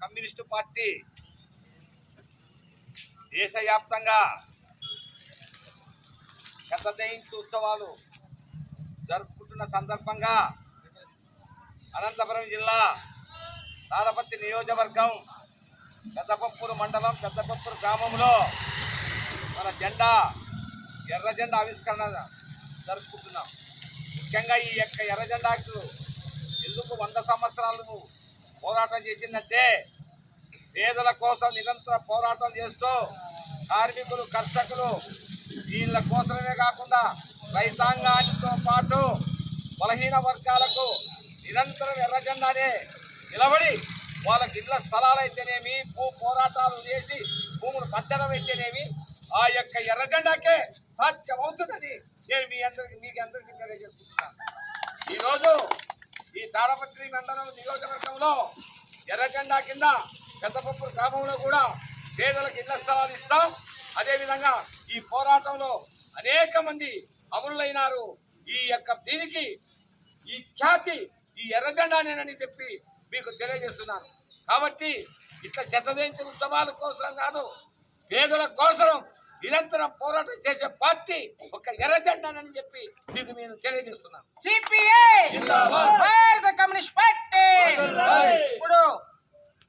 Communist party దేశవ్యాప్తంగా శత జయంతి ఉత్సవాలు జరుపుకుంటున్న సందర్భంగా అనంతపురం జిల్లా తాడపత్తి నియోజకవర్గం పెద్దపప్పూరు మండలం పెద్దపప్పూరు గ్రామంలో మన జెండా ఎర్ర జెండా ఆవిష్కరణ జరుపుకుంటున్నాం. ముఖ్యంగా ఈ యొక్క ఎర్ర జెండాకు ఎందుకు వంద సంవత్సరాలు పోరాటం చేసిందంటే పేదల కోసం నిరంతర పోరాటం చేస్తూ కార్మికులు కర్షకులు వీళ్ళ కోసమే కాకుండా రైతాంగానితో పాటు బలహీన వర్గాలకు నిరంతరం ఎర్రజెండానే నిలబడి వాళ్ళకి ఇళ్ళ స్థలాలు అయితేనేమి భూ పోరాటాలు చేసి భూములు పంచడం అయితేనేమి ఆ యొక్క ఎర్రజెండాకే సాధ్యమవుతుందని నేను మీ అందరికి మీకు అందరికీ తెలియజేసుకుంటున్నాను. ఈరోజు ఈ మండలం నియోజకవర్గంలో ఎర్రజెండా కింద పెద్దపప్పు గ్రామంలో కూడా పేదలకు ఇళ్ళ స్థలాలు ఇస్తాం. అదేవిధంగా ఈ పోరాటంలో అనేక మంది అమరులైనారు. ఈ యొక్క దీనికి ఈ ఖ్యాతి ఈ ఎర్రజెండానేనని చెప్పి మీకు తెలియజేస్తున్నాను. కాబట్టి ఇట్లా చెత్తదేంచిన ఉత్సవాల కోసం కాదు పేదల కోసం నిరంతరం పోరాటం చేసే పార్టీ ఒక ఎర్రజెండానని చెప్పి మీకు నేను తెలియజేస్తున్నాను సిపిఐ. భారత కమ్యూనిస్ట్